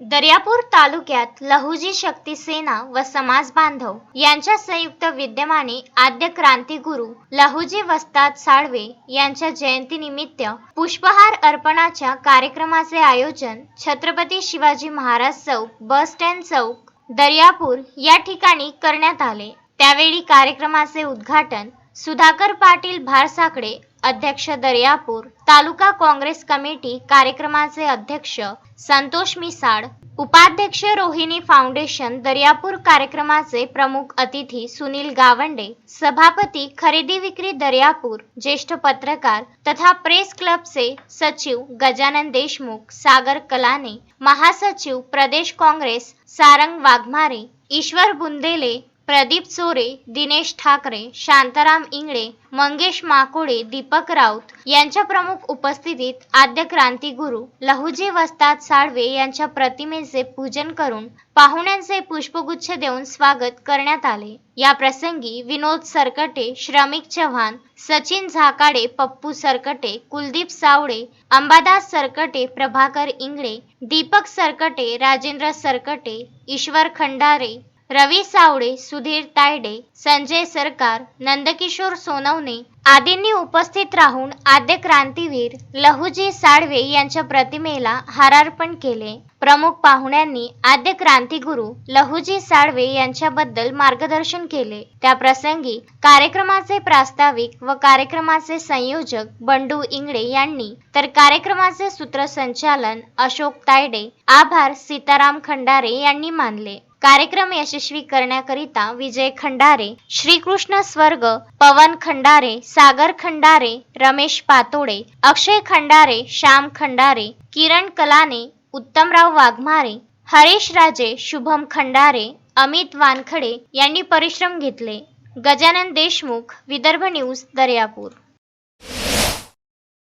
दर्यापूर तालुक्यात लहुजी शक्ती सेना व समाज बांधव यांच्या संयुक्त विद्यमाने आद्य क्रांतीगुरू लहुजी वस्ताद साळवे यांच्या जयंतीनिमित्त पुष्पहार अर्पणाच्या कार्यक्रमाचे आयोजन छत्रपती शिवाजी महाराज चौक बस स्टँड चौक दर्यापूर या ठिकाणी करण्यात आले. त्यावेळी कार्यक्रमाचे उद्घाटन सुधाकर पाटील भारसाकडे अध्यक्ष दर्यापूर तालुका काँग्रेस कमिटी कार्यक्रमाचे अध्यक्ष संतोष मिसाळ उपाध्यक्ष रोहिणी फाउंडेशन दर्यापूर कार्यक्रमाचे प्रमुख अतिथी सुनील गावंडे सभापती खरेदी विक्री दर्यापूर ज्येष्ठ पत्रकार तथा प्रेस क्लबचे सचिव गजानन देशमुख सागर कलाने महासचिव प्रदेश काँग्रेस सारंग वाघमारे ईश्वर बुंदेले प्रदीप चोरे दिनेश ठाकरे शांताराम इंगळे मंगेश माकुळे दीपक राऊत यांच्या प्रमुख उपस्थितीत आद्य क्रांतिगुरु लहुजी वस्ताद साळवे यांच्या प्रतिमेचे पूजन करून पाहुण्यांचे पुष्पगुच्छ देऊन स्वागत करण्यात आले. या प्रसंगी विनोद सरकटे श्रमिक चव्हाण सचिन झाकाडे पप्पू सरकटे कुलदीप सावळे अंबादास सरकटे प्रभाकर इंगळे दीपक सरकटे राजेंद्र सरकटे ईश्वर खंडारे रवी सावळे सुधीर तायडे संजय सरकार नंदकिशोर सोनवणे आदींनी उपस्थित राहून आद्य क्रांतीवीर लहुजी साळवे यांच्या प्रतिमेला हारार्पण केले. प्रमुख पाहुण्यांनी आद्य क्रांतीगुरू लहुजी साळवे यांच्याबद्दल मार्गदर्शन केले. त्या प्रसंगी कार्यक्रमाचे प्रास्ताविक व कार्यक्रमाचे संयोजक बंडू इंगळे यांनी तर कार्यक्रमाचे सूत्रसंचालन अशोक तायडे आभार सीताराम खंडारे यांनी मानले. कार्यक्रम यशस्वी करण्याकरिता विजय खंडारे श्रीकृष्ण स्वर्ग पवन खंडारे सागर खंडारे रमेश पातोडे अक्षय खंडारे श्याम खंडारे किरण कलाने उत्तमराव वाघमारे हरीश राजे शुभम खंडारे अमित वानखडे यांनी परिश्रम घेतले. गजानन देशमुख विदर्भ न्यूज दर्यापूर.